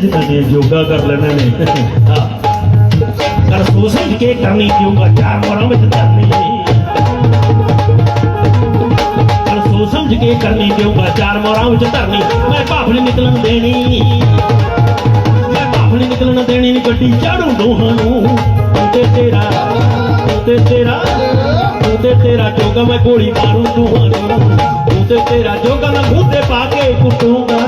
ਸਿੱਧਰੇ ਜਿੱਦਾਂ ਨੇ ਯੋਗਾ ਕਰ ਲੈਣੇ ਨੇ। ਹਾਂ। ਕਰ ਸੋਚ ਸਮਝ ਕੇ ਕਰਨੀ ਯੋਗਾ ਚਾਰ ਮੋਰਾਂ ਵਿੱਚ ਕਰਨੀ। ਕਰ ਸੋਚ ਸਮਝ ਕੇ ਕਰਨੀ ਯੋਗਾ ਚਾਰ ਮੋਰਾਂ ਵਿੱਚ ਧਰਨੀ। ਮੈਂ ਭਾਫ ਨਹੀਂ ਨਿਕਲਣ ਦੇਣੀ। ਮੈਂ ਭਾਫ ਨਹੀਂ ਨੀ ਗੱਡੀ ਚਾੜੂ ਦੋਹਾਂ ਨੂੰ। ਤੇ ਤੇਰਾ ਤੇ ਤੇਰਾ ਤੇ ਤੇਰਾ ਜੋਗਾ ਮੈਂ ਗੋਲੀ ਮਾਰੂ ਤੂੰ ਤੇ ਤੇਰਾ ਜੋਗਾ ਮੈਂ ਮੂੰਹ ਤੇ ਪਾ ਕੇ ਕੁੱਟੂੰਗਾ।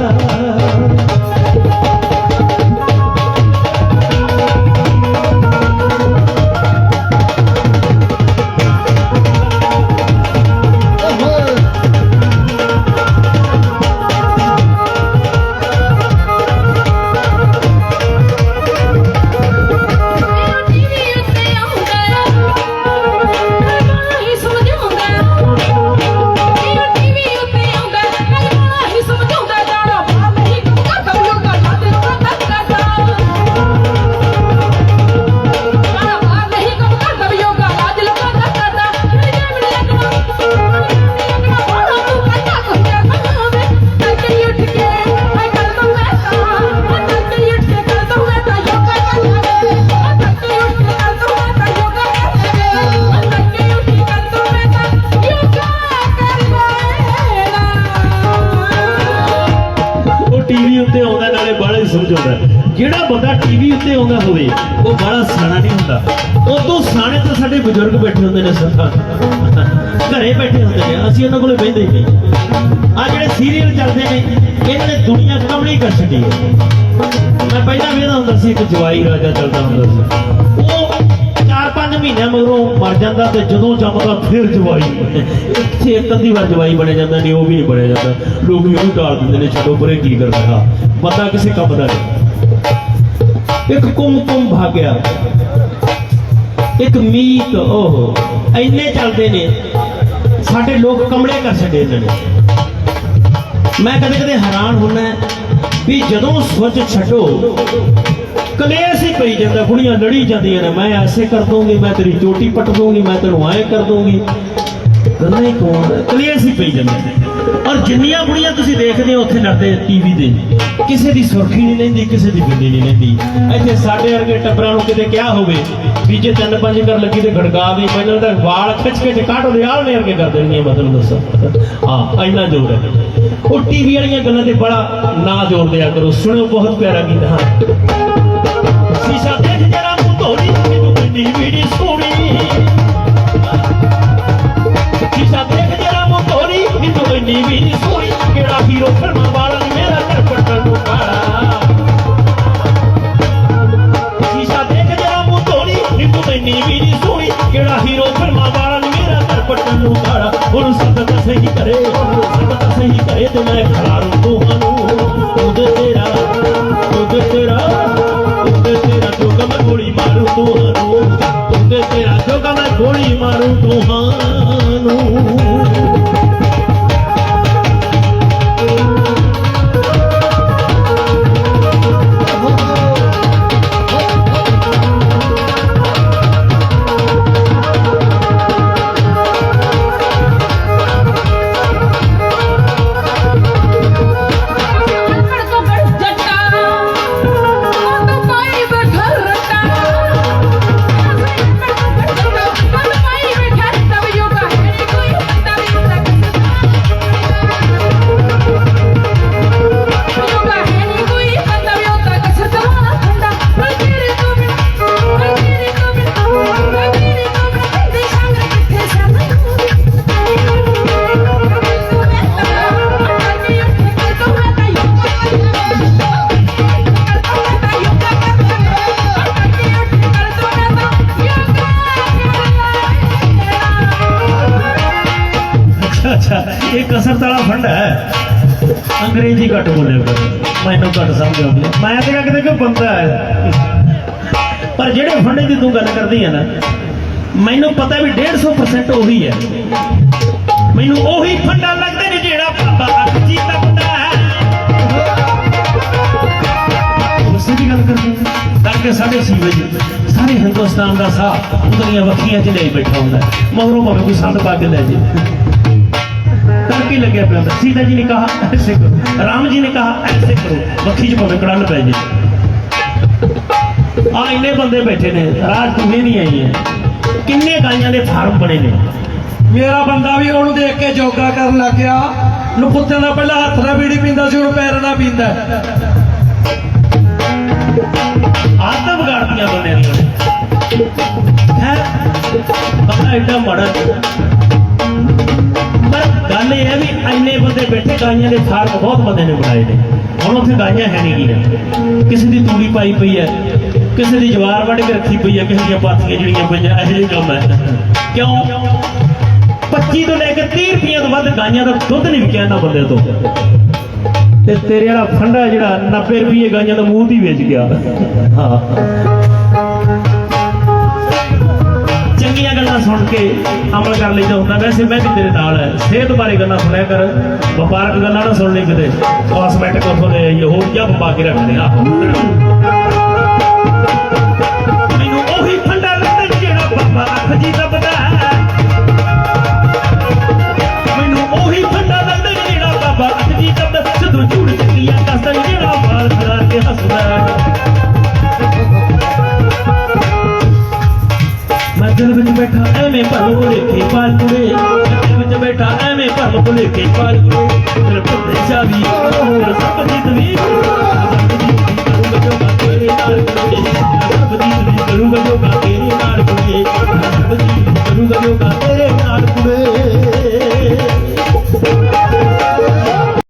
ਟੀਵੀ ਉੱਤੇ ਆਉਂਦਾ ਨਾਲੇ ਬਾਹਲਾ ਹੀ ਸਮਝਾਉਂਦਾ ਜਿਹੜਾ ਬੰਦਾ ਟੀਵੀ ਉੱਤੇ ਆਉਂਦਾ ਹੋਵੇ, ਉਹ ਬਾਹਲਾ ਸਿਆਣਾ ਨਹੀਂ ਹੁੰਦਾ। ਉਹ ਸਿਆਣੇ ਤਾਂ ਸਾਡੇ ਬਜ਼ੁਰਗ ਬੈਠੇ ਹੁੰਦੇ ਨੇ ਸਰਦਾਰ ਘਰੇ ਬੈਠੇ ਹੁੰਦੇ ਨੇ, ਅਸੀਂ ਉਹਨਾਂ ਕੋਲੇ ਬਹਿੰਦੇ ਹੀ ਨਹੀਂ। ਆ ਜਿਹੜੇ ਸੀਰੀਅਲ ਚੱਲਦੇ ਨੇ, ਇਹਨਾਂ ਨੇ ਦੁਨੀਆ ਕਮਲੀ ਕਰ ਛੱਡੀ। ਹੈ ਮੈਂ ਪਹਿਲਾਂ ਵੇਖਦਾ ਹੁੰਦਾ ਸੀ, ਇੱਕ ਜਵਾਈ ਰਾਜਾ ਚੱਲਦਾ ਹੁੰਦਾ ਸੀ। ਉਹ ਚਾਰ ਪੰਜ ਮਹੀਨੇ ਮਗਰੋਂ ਮਰ ਜਾਂਦਾ ਤੇ ਜਦੋਂ ਜੰਮਦਾ ਫਿਰ ਜਵਾਈ ਇੱਥੇ ਇੱਕ ਅੱਧੀ ਵਾਰ ਜਵਾਈ ਬਣਿਆ ਜਾਂਦਾ, ਨਹੀਂ, ਉਹ ਵੀ ਨਹੀਂ ਬਣਿਆ ਜਾਂਦਾ। ਲੋਕ ਵੀ ਉਹਨੂੰ ਟਾਲ ਦਿੰਦੇ ਨੇ, ਛੱਡੋ ਪਰੇ ਕੀ ਕਰਨਾ ਹਾਂ। ਕਿਸੇ ਕੰਮ ਦਾ ਨਹੀਂ। ਇੱਕ ਕੁੰਮ ਕੁੰਮ ਭਾਗਿਆ। ਇੱਕ ਮੀਤ, ਓਹ, ਇੰਨੇ ਚੱਲਦੇ ਨੇ, ਸਾਡੇ ਲੋਕ ਕਮਲੇ ਕਰ ਛੱਡੇ ਇਹਨਾਂ ਨੇ। ਮੈਂ ਕਦੇ ਕਦੇ ਹੈਰਾਨ ਹੁੰਦਾ ਵੀ ਜਦੋਂ ਸੋਚ ਛੱਡੋ ਕਲੇਸ਼ ਹੀ ਪਈ ਜਾਂਦਾ ਕੁੜੀਆਂ ਲੜੀ ਜਾਂਦੀਆਂ ਨੇ, ਮੈਂ ਐਸੇ ਕਰ ਦੂੰਗੀ ਮੈਂ ਤੇਰੀ ਚੋਟੀ ਪਟ ਦੂੰਗੀ ਮੈਂ ਤੈਨੂੰ ਐ ਕਰ ਦੂੰਗੀ ਗੱਲਾਂ ਹੀ ਕੌਣ ਕਲੇਸ਼ ਹੀ ਪਈ ਜਾਂਦੇ। ਔਰ ਜਿੰਨੀਆਂ ਕੁੜੀਆਂ ਤੁਸੀਂ ਦੇਖਦੇ ਹੋ, ਉੱਥੇ ਲੜਦੇ ਟੀਵੀ ਦੇ ਕਿਸੇ ਦੀ ਸੁਰਖੀ ਨਹੀਂ ਲੈਂਦੀ, ਕਿਸੇ ਦੀ ਬਿੰਦੀ ਨਹੀਂ ਲੈਂਦੀ। ਇੱਥੇ ਸਾਡੇ ਵਰਗੇ ਟੱਬਰਾਂ ਨੂੰ ਕਿਤੇ ਕਿਹਾ ਹੋਵੇ ਵੀ ਜੇ ਤਿੰਨ ਪੰਜ ਕਰ ਲੱਗੀ ਤੇ ਗੜਗਾ ਦੀ ਪਹਿਲਾਂ ਤਾਂ ਵਾਲ ਖਿੱਚ ਕੇ ਤੇ ਕਾਟੋ ਨੇ ਵਰਗੇ ਕਰ ਦੇਣਗੀਆਂ ਮੈਂ ਤੁਹਾਨੂੰ ਦੱਸਾਂ। ਹਾਂ, ਇੰਨਾ ਜ਼ੋਰ ਹੈ। ਉਹ ਟੀਵੀ ਵਾਲੀਆਂ ਗੱਲਾਂ ਤੇ ਬੜਾ ਨਾ ਜ਼ੋਰ ਦਿਆ ਕਰੋ, ਸੁਣਿਓ, ਬਹੁਤ ਪਿਆਰਾ ਗੀਤ, ਹਾਂ। ਗੋਲੀ ਮਾਰੂ ਤੁਹਾਨੂੰ ਉਹਦੇ ਕਸਰਤ ਵਾਲਾ ਫੰਡ ਹੈ। ਅੰਗਰੇਜ਼ੀ ਘੱਟ ਬੋਲਿਆ ਮੈਨੂੰ ਘੱਟ ਸਮਝ ਆਉਂਦੀ ਮੈਂ ਤੇ ਕਿਤੇ ਕੋਈ ਬੰਦਾ ਹੈ। ਪਰ ਜਿਹੜੇ ਫੰਡੇ ਦੀ ਤੂੰ ਗੱਲ ਕਰਦੀ ਹੈ ਨਾ, ਮੈਨੂੰ ਪਤਾ ਵੀ 150% ਉਹੀ ਹੈ। ਮੈਨੂੰ ਉਹੀ ਫੰਡਾ ਲੱਗਦੇ ਨੇ ਜਿਹੜਾ ਬਾਬਾ ਅਖਜੀ ਲੱਗਦਾ ਹੈ। ਉਸੇ ਦੀ ਗੱਲ ਕਰਦੇ ਤੜਕੇ ਸਾਡੇ ਸੀਵੇਜ, ਸਾਰੇ ਹਿੰਦੁਸਤਾਨ ਦਾ ਸਾਹ ਉਹਦੀਆਂ ਵੱਖੀਆਂ 'ਚ ਲੈ ਬੈਠਾ ਹੁੰਦਾ ਹੈ। ਮਗਰੋਂ ਭਾਵੇਂ ਕੋਈ ਸੰਦ ਪਾ ਕੇ ਲੈ ਜੇ ਲੱਗਿਆ ਪਿਆ ਹੁੰਦਾ ਸੀਤਾ ਜੀ ਨੇ ਕਹਾ ਐਸੇ ਕਰੋ। ਰਾਮ ਜੀ ਨੇ ਕਹਾ ਐਸੇ ਕਰੋ। ਮੱਖੀ ਚ ਭਾਵੇਂ ਕੜਨ ਪੈ ਜੇ। ਆ ਇੰਨੇ ਬੰਦੇ ਬੈਠੇ ਨੇ ਰਾਤ ਟੂਹੇ ਨਹੀਂ ਆਈ ਹੈ। ਕਿੰਨੇ ਗਾਈਆਂ ਦੇ ਫਾਰਮ ਬਣੇ ਨੇ। ਮੇਰਾ ਬੰਦਾ ਵੀ ਉਹਨੂੰ ਦੇਖ ਕੇ ਯੋਗਾ ਕਰਨ ਲੱਗ ਗਿਆ। ਨਪੁੱਤਿਆਂ ਦਾ ਪਹਿਲਾਂ ਹੱਥ ਨਾਲ ਬੀੜੀ ਪੀਂਦਾ ਸੀ ਹੁਣ ਪੈਰਾਂ ਨਾਲ ਪੀਂਦਾ। ਆਦਤਾਂ ਵਿਗਾੜਦੀਆਂ ਬੰਦਿਆਂ ਦੀਆਂ ਹੈ? ਬੰਦਾ ਐਡਾ ਮਾੜਾ ਬੰਦੇ ਗਾਈਆਂ ਦੇ ਫਾਰਮ ਬਹੁਤ ਬੰਦੇ ਨੇ ਬਣਾਏ ਨੇ। ਹੁਣ ਉੱਥੇ ਗਾਈਆਂ ਹੈ ਨਹੀਂ ਗੀਆਂ। ਕਿਸੇ ਦੀ ਤੂੜੀ ਪਾਈ ਪਈ ਹੈ, ਕਿਸੇ ਦੀ ਜਵਾਰ ਵੱਢ ਕੇ ਰੱਖੀ ਪਈ ਹੈ, ਕਿਸੇ ਦੀਆਂ ਪਾਥੀਆਂ ਜਿਹੜੀਆਂ ਪਈਆਂ, ਇਹੋ ਜਿਹੇ ਕੰਮ ਹੈ। ਕਿਉਂ? 25 ਤੋਂ ਲੈ ਕੇ 30 ਰੁਪਈਆ ਤੋਂ ਵੱਧ ਗਾਈਆਂ ਦਾ ਦੁੱਧ ਨਹੀਂ ਵਿਕਿਆ ਇਹਨਾਂ ਬੰਦੇ ਤੋਂ। ਤੇ ਤੇਰੇ ਵਾਲਾ ਫੰਡਾ ਜਿਹੜਾ 90 ਰੁਪਏ ਗਾਈਆਂ ਦਾ ਮੂੰਹ ਦੀ ਵੇਚ ਗਿਆ। ਹਾਂ। ਚੰਗੀਆਂ ਗੱਲਾਂ ਸੁਣ ਕੇ ਅਮਲ ਕਰ ਲਈਦਾ ਹੁੰਦਾ। ਵੈਸੇ ਮੈਂ ਵੀ ਤੇਰੇ ਨਾਲ ਹੈ। ਸਿਹਤ ਬਾਰੇ ਗੱਲਾਂ ਸੁਣਿਆ ਕਰ। ਵਪਾਰਕ ਗੱਲਾਂ ਨਾ ਸੁਣ ਲਈ ਕਿਤੇ। ਕਾਸਮੈਟਿਕ ਉਥੋਂ ਦੇ ਆਈਏ ਹੋਰ ਪਾ ਕੇ ਰੱਖਦੇ ਆ। ਜੱਜਲ ਵਿੱਚ ਬੈਠਾ, ਐਵੇਂ ਭਰਮ ਭੁਲੇਖੇ ਪਾਲੂਏ ਜੱਜਲ ਵਿੱਚ ਬੈਠਾ, ਐਵੇਂ ਭਰਮ ਭੁਲੇਖੇ ਪਾਲੂਏ ਫਿਰ ਪੁੱਤ ਜਾਵੀ ਫਿਰ ਸਭ ਦੀ ਤਵੀ